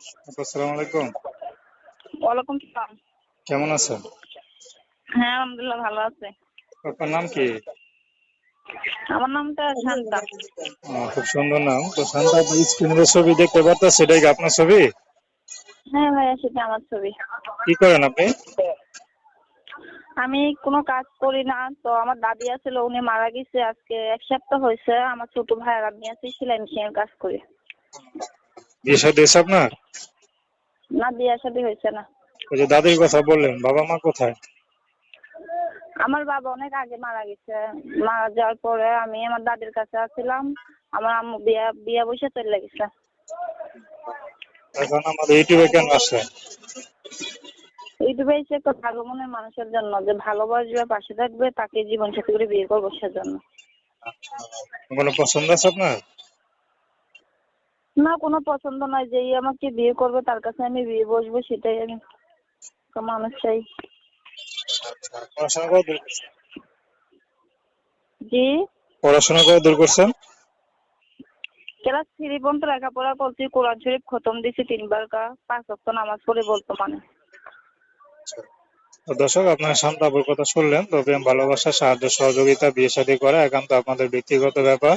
আসসালামু। আলাইকুম ওয়ালাইকুম সালাম কেমন আছেন? হ্যাঁ আলহামদুলিল্লাহ ভালো আছে। আপনার নাম কি? আমার নামটা শান্তা। খুব সুন্দর নাম। তো শান্তা স্ক্রিনের ছবি দেখতে পারতেছে সেটাই কি আপনার ছবি? হ্যাঁ ভাইয়া সেটা আমার ছবি। কি করেন আপনি? আমি কোনো কাজ করি না তো আমার দাদি আছিল উনি মারা গেছে আজকে এক সপ্তাহ হয়েছে আমার ছোট ভাই আর আমি আছি সেলাই মেশিনের কাজ করি। বিয়ে শাদী হয়েছে আপনার? না বিয়ে শাদী হয়েছে না। ওই যে দাদির কথা বললেন বাবা মা কোথায়? আমার বাবা অনেক আগে মারা গেছে। মারা যাওয়ার পরে আমি আমার দাদির কাছে আসছিলাম আমার আম্মু বিয়া বিয়া বসে চলে গেছে। এখন আমাদের ইউটিউবে কেন আসছেন? ইউটিউবে এসে একটা ভালো মনের মানুষের জন্য যে ভালোবাসবে পাশে থাকবে তাকে জীবন সাথী করে বিয়ে করব সেজন্য। কোনো পছন্দ আছে আপনার? না কোনো পছন্দ নয় যেই আমাকে বিয়ে করবে তার কাছে আমি বিয়ে বসবো সেটাই আমি মানুষ চাই। পড়াশোনা করে দূর জি? পড়াশোনা করে দূর করছেন? ক্লাস থ্রি পর্যন্ত লেখাপড়া করছি কোরআন শরীফ খতম দিছি তিনবার কা পাঁচ ওয়াক্ত নামাজ পড়ে বলতো মানে দর্শক আপনার শান্তাপুর কথা শুনলেন তো প্রেম ভালোবাসা সাহায্য সহযোগিতা বিয়ে শাদী করা একান্ত আপনাদের ব্যক্তিগত ব্যাপার।